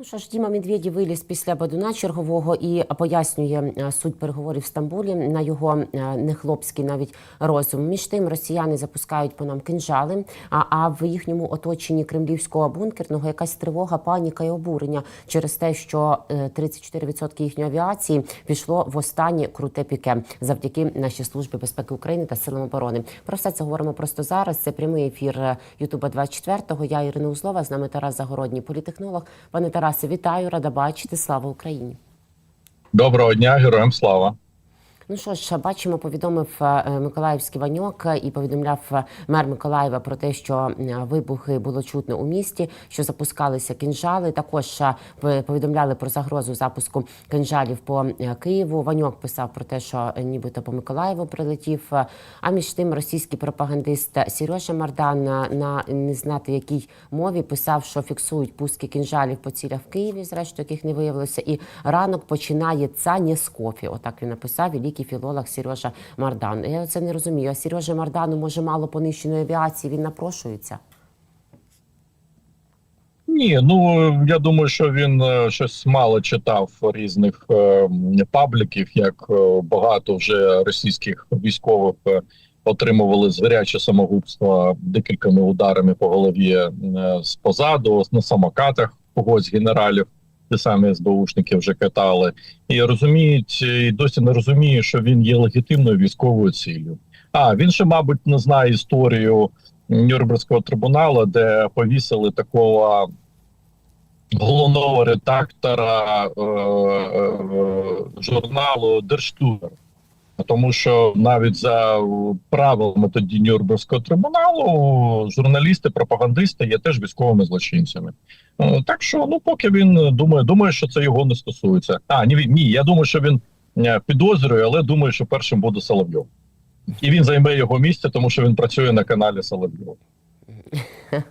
Ну що ж, Діма Медведєв виліз після Бадуна чергового і пояснює е, суть переговорів в Стамбулі на його е, нехлопський навіть розум. Між тим росіяни запускають по нам кинжали. А, а в їхньому оточенні кремлівського бункерного якась тривога, паніка і обурення через те, що е, 34% їхньої авіації пішло в останнє круте піке завдяки нашій службі безпеки України та силам оборони. Про все це говоримо просто зараз. Це прямий ефір е, Ютуба 24-го. Я Ірина Узлова, з нами Тарас Загородній, політехнолог. Пане Тарасе, вітаю, рада бачити. Слава Україні. Доброго дня, героям слава. Ну що ж, бачимо, повідомив е, Миколаївський Ваньок і повідомляв е, мер Миколаєва про те, що е, вибухи було чутно у місті, що запускалися кінжали. Також е, повідомляли про загрозу запуску кинжалів по е, Києву. Ваньок писав про те, що е, нібито по Миколаєву прилетів. Е, А між тим російський пропагандист Сережа Мардан на, не знати якій мові писав, що фіксують пуски кінжалів по цілях в Києві, зрештою яких не виявилося. І ранок починається не з кофі. Отак він написав великий філолог Сережа Мардан. Я це не розумію. А Сережа Мардану може мало понищеної авіації. Він напрошується. Ні, ну я думаю, що він е, щось мало читав різних е, пабліків, як е, багато вже російських військових е, отримували звіряче самогубство декількома ударами по голові е, з позаду, на самокатах когось генералів. Ті самі СБУшники вже катали і розуміють, і досі не розуміє, що він є легітимною військовою ціллю. А він ще, мабуть, не знає історію Нюрнбергського трибуналу, де повісили такого головного редактора е, е, журналу Держтур. Тому що навіть за правилами тоді Нюрнберзького трибуналу журналісти, пропагандисти є теж військовими злочинцями. Е, Так що, ну поки він думає, думає, що це його не стосується. А ні, ні, я думаю, що він е, підозрює, але думаю, що першим буде Соловйов. І він займе його місце, тому що він працює на каналі Соловйов.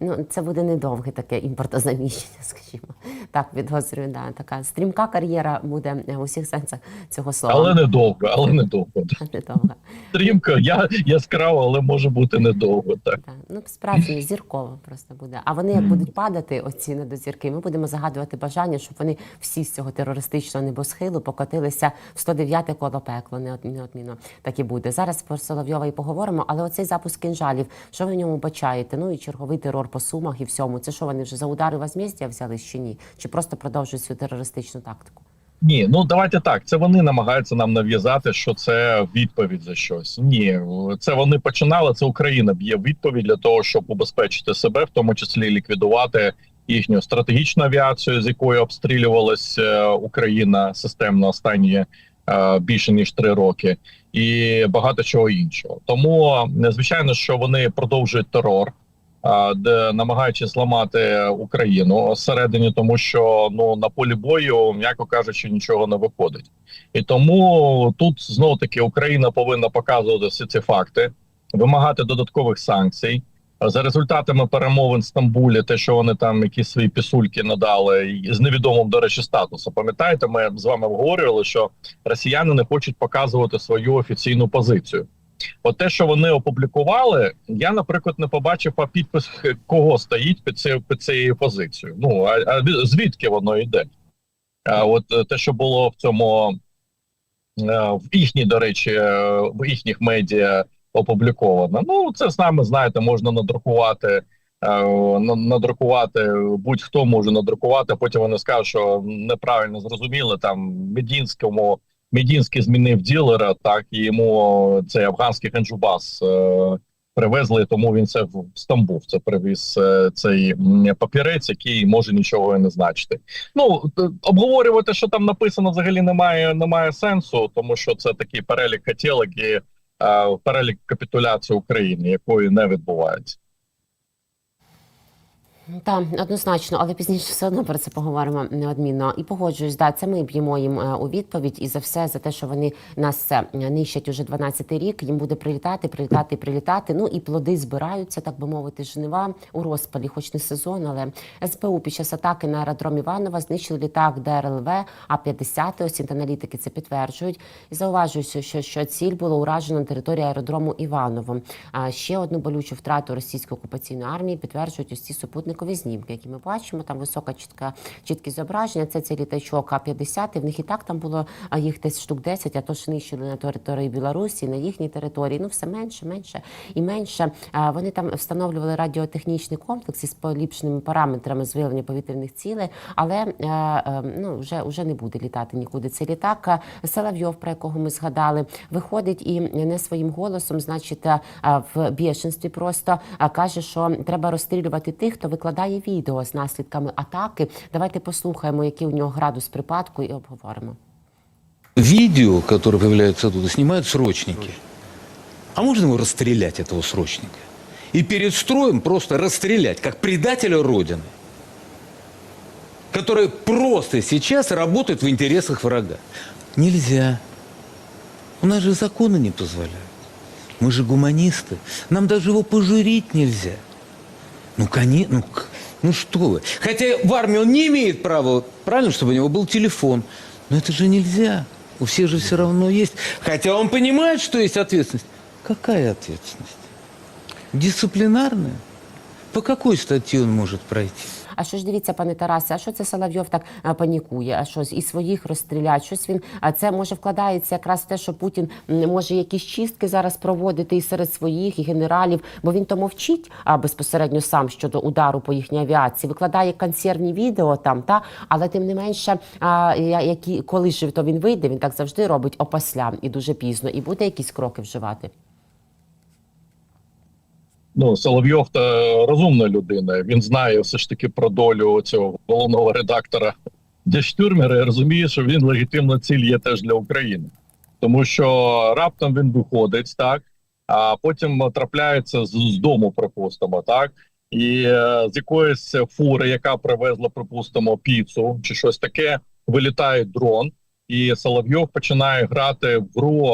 Ну, це буде недовге таке імпортозаміщення, скажімо. Так, підозрюю, да, така стрімка кар'єра буде в усіх сенсах цього слова. Але недовго, але недовго. Недовга. Стрімко, я яскраво, але може бути недовго. Так Так, ну справді зірково просто буде. А вони як будуть падати, оці недозірки, ми будемо загадувати бажання, щоб вони всі з цього терористичного небосхилу покотилися в 109-те коло пекло. Неодмінно так і буде. Зараз про Соловйова і поговоримо. Але оцей запуск кінжалів, що ви в ньому бачаєте? Ну і черговий терор по сумах і всьому. Це що вони вже за удари возмездя взяли чи ні? Чи просто продовжують цю терористичну тактику? ні, ну давайте так. Це вони намагаються нам нав'язати, що це відповідь за щось. Ні, це вони починали. Це Україна б'є відповідь для того, щоб убезпечити себе, в тому числі ліквідувати їхню стратегічну авіацію, з якою обстрілювалась е, Україна системно останні е, більше ніж три роки, і багато чого іншого. Тому е, звичайно, що вони продовжують терор. Де намагаючись зламати Україну всередині, тому що ну на полі бою, м'яко кажучи, нічого не виходить, і тому тут знову таки Україна повинна показувати всі ці факти, вимагати додаткових санкцій. За результатами перемовин в Стамбулі, те, що вони там якісь свої пісульки надали з невідомим, до речі, статусом. Пам'ятаєте, ми з вами обговорювали, що росіяни не хочуть показувати свою офіційну позицію. От те, що вони опублікували, я, наприклад, не побачив а підпис кого стоїть під цією під цією позицією. Ну а, а звідки воно йде? А от е, те, що було в цьому е, в їхній, до речі, е, в їхніх медіа опубліковано. Ну, це з нами, знаєте, можна надрукувати. Надрукувати будь-хто може надрукувати. Потім вони скажуть, що неправильно зрозуміли там Медінському. Медінський змінив ділера, так і йому цей афганський хенджубас е, привезли, тому він це в Стамбул. Це привіз е, цей папірець, який може нічого не значити. Ну обговорювати, що там написано, взагалі немає, немає сенсу, тому що це такий перелік хотілок і е, перелік капітуляції України, якої не відбувається. Так, однозначно, але пізніше все одно про це поговоримо неодмінно. І погоджуюсь, да, це ми б'ємо їм е, у відповідь і за все за те, що вони нас е, нищать уже 12-й рік. Їм буде прилітати, прилітати, прилітати. Ну і плоди збираються, так би мовити, жнива у розпалі, хоч не сезон, але СБУ під час атаки на аеродром Іванова знищили літак ДРЛВ А-50. Ось аналітики це підтверджують. І зауважую, що, що, ціль було уражено на території аеродрому Іваново. А ще одну болючу втрату російської окупаційної армії підтверджують ці супутники супутникові знімки, які ми бачимо. Там висока чітка чіткі зображення. Це цей літачок А-50. В них і так там було їх десь штук 10, а то ж нищили на території Білорусі, на їхній території. Ну все менше, менше і менше. Вони там встановлювали радіотехнічний комплекс із поліпшеними параметрами з виявлення повітряних цілей, але е, е, ну вже, вже не буде літати нікуди. Цей літак е, Соловйов, про якого ми згадали, виходить і не своїм голосом, значить, в бєшенстві просто каже, що треба розстрілювати тих, хто викладає відео з наслідками атаки. Давайте послухаємо, який у нього градус припадку, і обговоримо. Видео, которое появляется оттуда, снимают срочники. А можно его расстрелять, этого срочника? И перед строем просто расстрелять, как предателя Родины, который просто сейчас работает в интересах врага. Нельзя. У нас же законы не позволяют. Мы же гуманисты. Нам даже его пожурить нельзя. Ну, конечно, ну, ну что вы. Хотя в армии он не имеет права, правильно, чтобы у него был телефон. Но это же нельзя. У всех же все равно есть. Хотя он понимает, что есть ответственность. Какая ответственность? Дисциплинарная? По какой статье он может пройти? А що ж дивіться, пане Тарасе, а що це Соловйов так е, панікує? А що і своїх розстрілять? Щось він а це може вкладається якраз в те, що Путін може якісь чистки зараз проводити і серед своїх і генералів, бо він то мовчить а безпосередньо сам щодо удару по їхній авіації, викладає консервні відео там, та але тим не менше, а, які коли ж то він вийде, він так завжди робить опосля і дуже пізно, і буде якісь кроки вживати. Ну, Соловйов та розумна людина. Він знає все ж таки про долю цього головного редактора Дяштюрмера і розуміє, що він легітимна ціль є теж для України. Тому що раптом він виходить, так, а потім трапляється з, з дому, припустимо, так, і е, з якоїсь фури, яка привезла, припустимо, піцу чи щось таке, вилітає дрон, і Соловйов починає грати в гру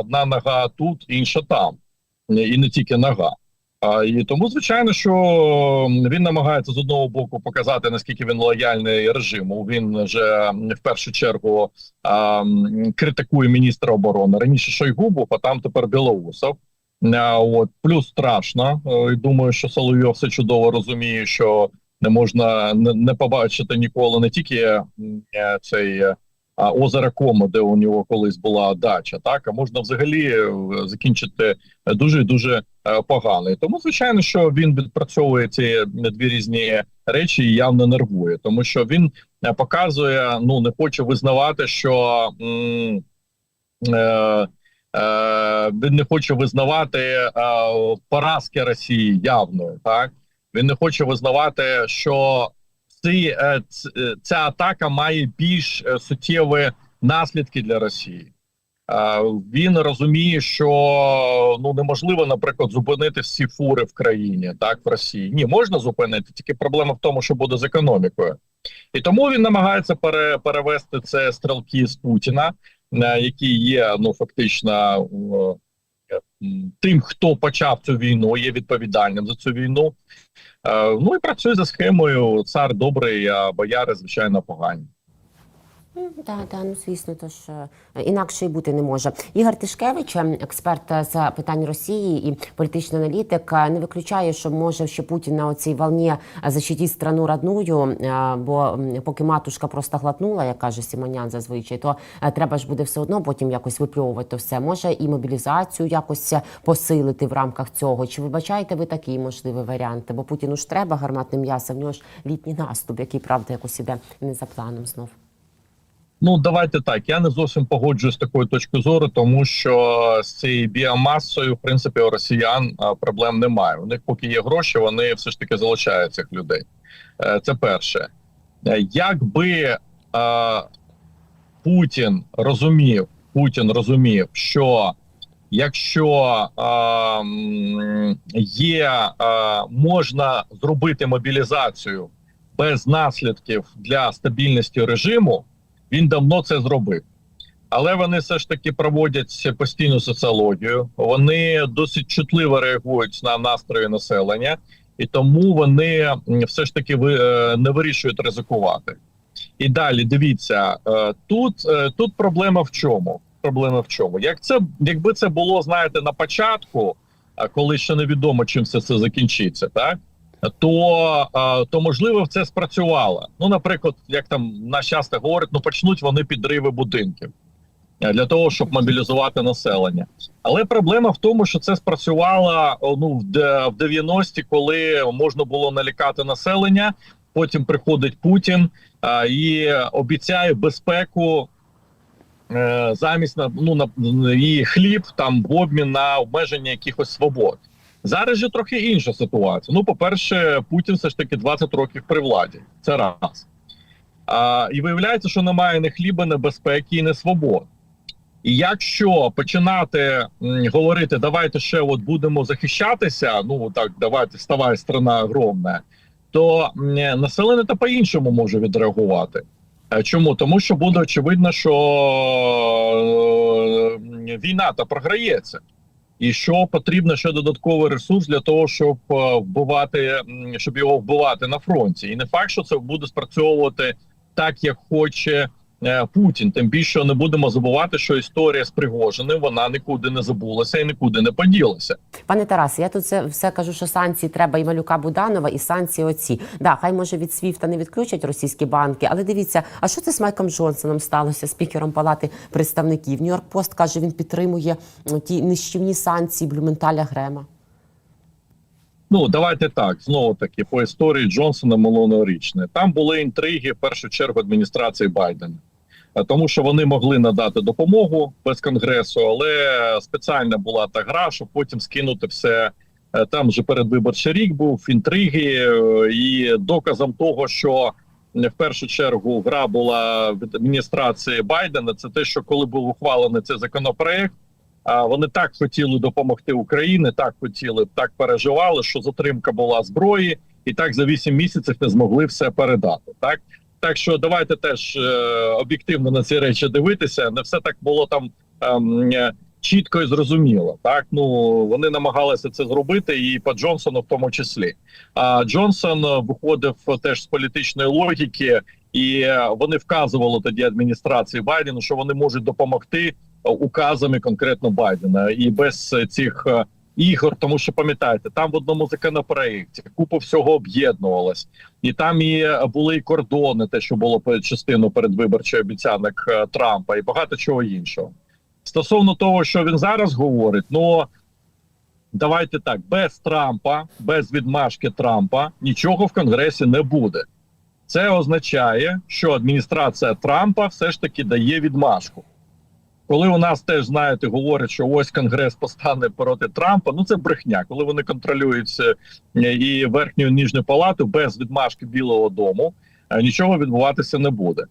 одна нога тут, інша там. І не тільки нога. І тому, звичайно, що він намагається з одного боку показати наскільки він лояльний режиму. Він же в першу чергу а, критикує міністра оборони. Раніше Шойгу був, а там тепер Білоусов. А, от плюс страшно. Е, Думаю, що Соловйов все чудово розуміє, що не можна не, побачити ніколи не тільки цей. Е, а, озеро Комо, де у нього колись була дача, так а можна взагалі е, закінчити дуже дуже е, погано. І тому, звичайно, що він відпрацьовує ці дві різні речі і явно нервує, тому що він е, показує, ну не хоче визнавати, що м, е, е, він не хоче визнавати е, поразки Росії явною. Так він не хоче визнавати, що ці, е, е, ця атака має більш е, суттєві наслідки для Росії. Він розуміє, що ну неможливо, наприклад, зупинити всі фури в країні, так в Росії. Ні, можна зупинити, тільки проблема в тому, що буде з економікою, і тому він намагається пере, перевести це стрілки з Путіна, який є ну фактично тим, хто почав цю війну, є відповідальним за цю війну. Е, Ну і працює за схемою цар добрий, а бояри звичайно погані. Так, так, ну звісно, то ж е, інакше і бути не може. Ігор Тишкевич, е, експерт е, з питань Росії і політичний аналітик, не виключає, що може ще Путін на оцій волні защитить страну родную, бо поки матушка просто глотнула, як каже Сімонян зазвичай, то треба ж буде все одно потім якось випльовувати то все. Може і мобілізацію якось посилити в рамках цього. Чи вибачаєте ви такі можливі варіанти? Бо Путіну ж треба гарматне м'ясо, в нього ж літній наступ, який правда якось іде не за планом знов. Ну давайте так. Я не зовсім погоджуюсь з такою точкою зору, тому що з цією біомасою, в принципі, у росіян проблем немає. У них поки є гроші, вони все ж таки залишають цих людей. Е, Це перше. Е, Якби е, Путін розумів, Путін розумів, що якщо е, є, е, можна зробити мобілізацію без наслідків для стабільності режиму, він давно це зробив. Але вони все ж таки проводять постійну соціологію. Вони досить чутливо реагують на настрої населення, і тому вони все ж таки е, не вирішують ризикувати. І далі дивіться, е, тут, е, тут проблема в чому? Проблема в чому? Як це, якби це було, знаєте, на початку, коли ще невідомо, чим все це закінчиться, так? То, то можливо це спрацювало. Ну, наприклад, як там наш часто говорить, ну почнуть вони підриви будинків е, для того, щоб мобілізувати населення. Але проблема в тому, що це спрацювало ну в 90-ті, коли можна було налякати населення. Потім приходить Путін а, і обіцяє безпеку е, замість на ну на і хліб там в обмін на обмеження якихось свобод. Зараз же трохи інша ситуація. Ну, по-перше, Путін все ж таки 20 років при владі. Це раз. А, і виявляється, що немає ні хліба, ні безпеки і ні свобод. І якщо починати м, говорити, давайте ще от будемо захищатися, ну так, давайте вставай, страна огромна, то м, населення та по-іншому може відреагувати. Е, Чому? Тому що буде очевидно, що е, війна та програється, і що потрібно ще додатковий ресурс для того, щоб е, вбивати, щоб його вбивати на фронті. І не факт, що це буде спрацьовувати так, як хоче Путін. Тим більше не будемо забувати, що історія з Пригожиним вона нікуди не забулася і нікуди не поділася. Пане Тарасе, я тут все, все кажу, що санкції треба і малюка Буданова, і санкції оці. Да, хай може від СВІФТа не відключать російські банки, але дивіться, а що це з Майком Джонсоном сталося, спікером Палати представників? Нью-Йорк Пост каже, він підтримує ті нищівні санкції Блюменталя Грема. Ну давайте так знову таки по історії Джонсона минулорічне. Там були інтриги в першу чергу адміністрації Байдена, Е, тому що вони могли надати допомогу без конгресу, але спеціальна була та гра, щоб потім скинути все. Е, Там вже передвиборчий рік був інтриги, е, і доказом того, що е, в першу чергу гра була від адміністрації Байдена. Це те, що коли був ухвалений цей законопроект. А вони так хотіли допомогти Україні, так хотіли, так переживали, що затримка була зброї, і так за 8 місяців не змогли все передати. Так так що давайте теж е, об'єктивно на ці речі дивитися. Не все так було там ем, е, чітко і зрозуміло. Так ну вони намагалися це зробити, і по Джонсону в тому числі. А Джонсон виходив теж з політичної логіки, і вони вказували тоді адміністрації Байдену, що вони можуть допомогти указами конкретно Байдена і без цих е, ігор, тому що пам'ятаєте, там в одному законопроєкті купа всього об'єднувалась, і там і е, були і кордони, те, що було частину передвиборчої обіцянок е, Трампа, і багато чого іншого. Стосовно того, що він зараз говорить, ну давайте так: без Трампа, без відмашки Трампа нічого в Конгресі не буде. Це означає, що адміністрація Трампа все ж таки дає відмашку. Коли у нас теж знаєте, говорять, що ось Конгрес постане проти Трампа, ну це брехня. Коли вони контролюють е, і верхню і нижню палату без відмашки Білого Дому, е, нічого відбуватися не буде.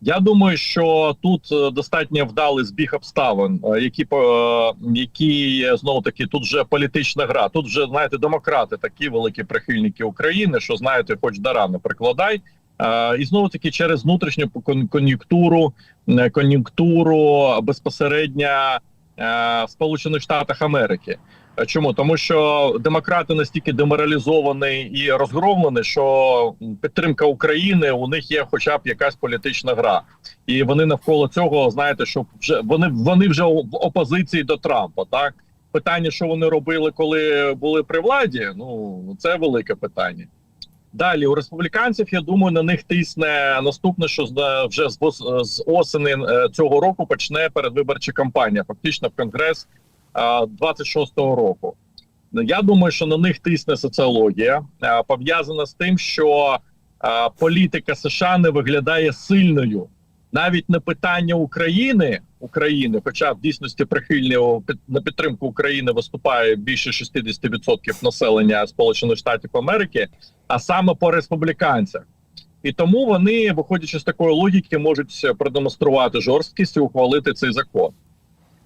Я думаю, що тут е, достатньо вдалий збіг обставин, які які знову таки тут вже політична гра. Тут вже знаєте, демократи такі великі прихильники України, що знаєте, хоч до рани прикладай. Е, І знову таки через внутрішню кон- кон'юнктуру, е, кон'юнктуру безпосередньо е, в Сполучених Штатах Америки. Чому тому, що демократи настільки деморалізовані і розгромлені, що підтримка України у них є, хоча б якась політична гра, і вони навколо цього знаєте, що вже вони вони вже в опозиції до Трампа. Так питання, що вони робили, коли були при владі, ну це велике питання. Далі у республіканців, я думаю, на них тисне наступне, що вже з, осени е, цього року почне передвиборча кампанія, фактично в конгрес е, 26-го року. Я думаю, що на них тисне соціологія, пов'язана з тим, що політика США не виглядає сильною. Навіть не питання України, України, хоча в дійсності прихильні на підтримку України виступає більше 60% населення Сполучених Штатів Америки, а саме по республіканцях. І тому вони, виходячи з такої логіки, можуть продемонструвати жорсткість і ухвалити цей закон.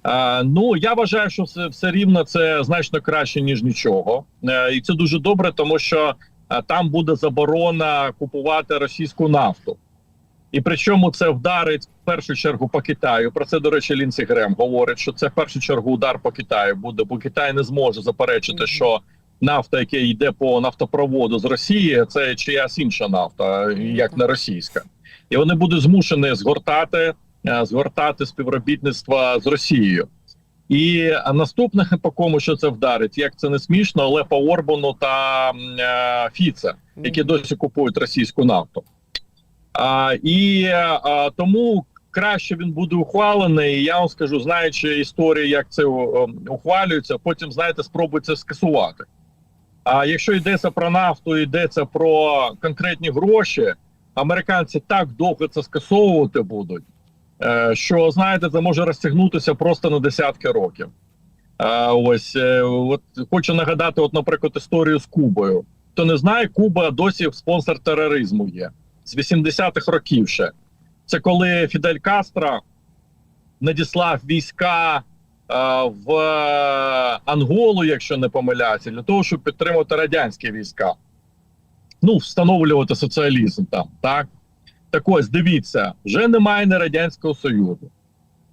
Е, ну я вважаю, що все, все рівно це значно краще ніж нічого, е, і це дуже добре, тому що е, там буде заборона купувати російську нафту. І причому це вдарить в першу чергу по Китаю. Про це, до речі, Лінсі Грем говорить, що це в першу чергу удар по Китаю буде, бо Китай не зможе заперечити, що нафта, яка йде по нафтопроводу з Росії, це чиясь інша нафта, як не російська, і вони будуть змушені згортати, е, згортати співробітництво з Росією. І наступних по кому що це вдарить, як це не смішно, але по Орбану та е, Фіце, які досі купують російську нафту. А, і а, тому краще він буде ухвалений. Я вам скажу, знаючи історію, як це ухвалюється, потім знаєте, спробують це скасувати. А якщо йдеться про нафту, йдеться про конкретні гроші, американці так довго це скасовувати будуть, е, що знаєте, це може розтягнутися просто на десятки років. Е, ось е, от хочу нагадати, от, наприклад, історію з Кубою. Хто не знає, Куба досі спонсор тероризму є з 80-х років ще. Це коли Фідель Кастро надіслав війська е, в Анголу, якщо не помиляюся, для того, щоб підтримувати радянські війська. Ну, встановлювати соціалізм там, так? Так ось, дивіться, вже немає не Радянського Союзу,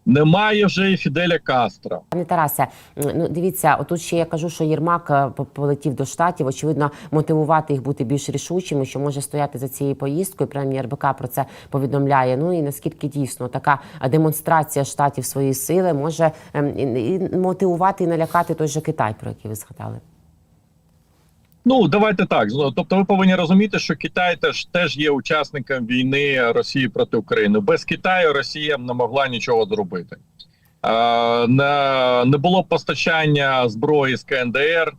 немає вже і Фіделя Кастро. Пане Тарасе, ну дивіться, отут ще я кажу, що Єрмак е, полетів до штатів. Очевидно, мотивувати їх бути більш рішучими, що може стояти за цією поїздкою. Принаймні РБК про це повідомляє. Ну і наскільки дійсно така демонстрація штатів своєї сили може ем, і мотивувати і налякати той же Китай, про який ви згадали. Ну давайте так. Тобто, ви повинні розуміти, що Китай теж теж є учасником війни Росії проти України. Без Китаю Росія не могла нічого зробити. Не, не було б постачання зброї з КНДР,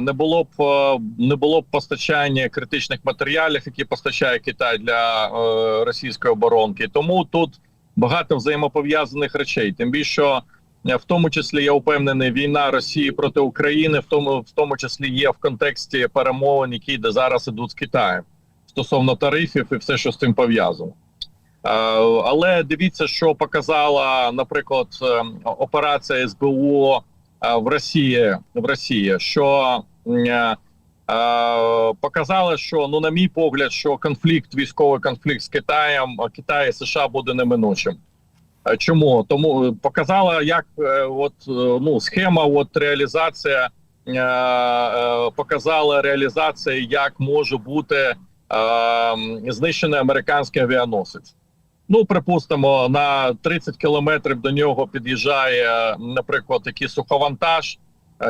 не було б не було б постачання критичних матеріалів, які постачає Китай для е, російської оборонки. Тому тут багато взаємопов'язаних речей. Тим більше. В тому числі я впевнений, війна Росії проти України, в тому в тому числі є в контексті перемовин, які де зараз ідуть з Китаєм стосовно тарифів і все, що з цим пов'язано. Але дивіться, що показала, наприклад, е, операція СБУ е, в Росії в Росії, що е, е, показала, що ну, на мій погляд, що конфлікт, військовий конфлікт з Китаєм, Китай і США буде неминучим. Е, Чому? Тому е, показала, як е, от ну схема, от реалізація показала реалізація, як може бути знищений американський авіаносець. Ну, припустимо, на 30 кілометрів до нього під'їжджає, наприклад, який суховантаж,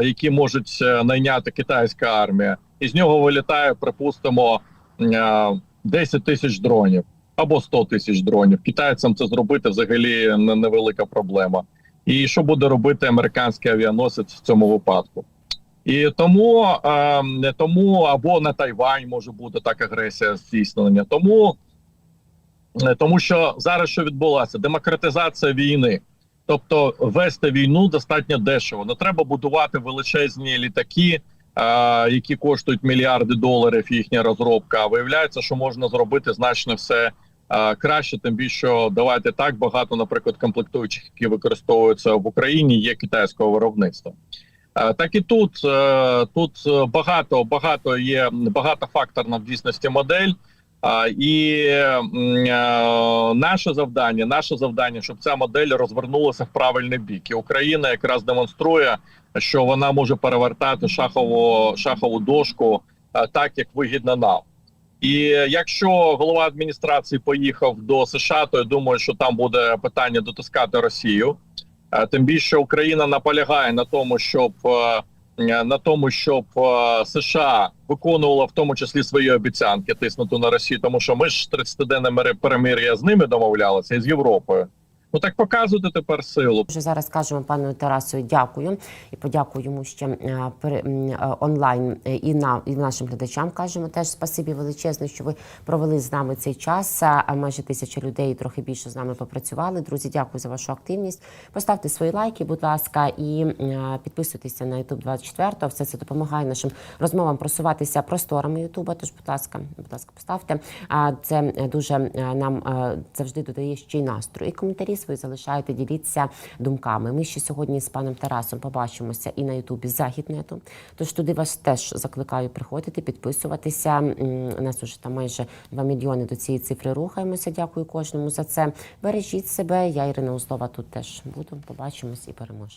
який можуть найняти китайська армія, і з нього вилітає, припустимо, е, 10 тисяч дронів або 100 тисяч дронів. Китайцям це зробити взагалі невелика проблема. І що буде робити американський авіаносець в цьому випадку? І тому, е, тому або на Тайвань може бути так агресія здійснення. Тому, е, тому що зараз що відбулося? Демократизація війни. Тобто вести війну достатньо дешево. Не треба будувати величезні літаки, які коштують мільярди доларів. Їхня розробка. Виявляється, що можна зробити значно все краще. Тим більше давайте так багато, наприклад, комплектуючих, які використовуються в Україні, є китайського виробництва. Так і тут е, тут багато багато є багатофакторна в дійсності модель. А, І е, наше завдання, наше завдання, щоб ця модель розвернулася в правильний бік. І Україна якраз демонструє, що вона може перевертати шахову шахову дошку е, так, як вигідно нам. І якщо голова адміністрації поїхав до США, то я думаю, що там буде питання дотискати Росію. Е, Тим більше Україна наполягає на тому, щоб е, на тому, щоб США виконувала в тому числі свої обіцянки тиснути на Росію, тому що ми ж 30-денне перемир'я з ними домовлялися і з Європою. Ну так показуйте тепер силу. Вже зараз кажемо пану Тарасу дякую і подякую йому ще е, м, е, онлайн е, і на і нашим глядачам. Кажемо теж спасибі величезне, що ви провели з нами цей час. А майже тисяча людей трохи більше з нами попрацювали. Друзі, дякую за вашу активність. Поставте свої лайки, будь ласка, і підписуйтеся на YouTube 24 Все це допомагає нашим розмовам просуватися просторами Ютуба. Тож, будь ласка, будь ласка, поставте. А це дуже нам завжди додає ще й настрою. І коментарі Ви залишаєте, діліться думками. Ми ще сьогодні з паном Тарасом побачимося і на Ютубі Західнету. Тож туди вас теж закликаю приходити, підписуватися. У Нас уже там майже 2 мільйони до цієї цифри рухаємося. Дякую кожному за це. Бережіть себе. Я Ірина Узлова тут теж буду. Побачимось і переможемо.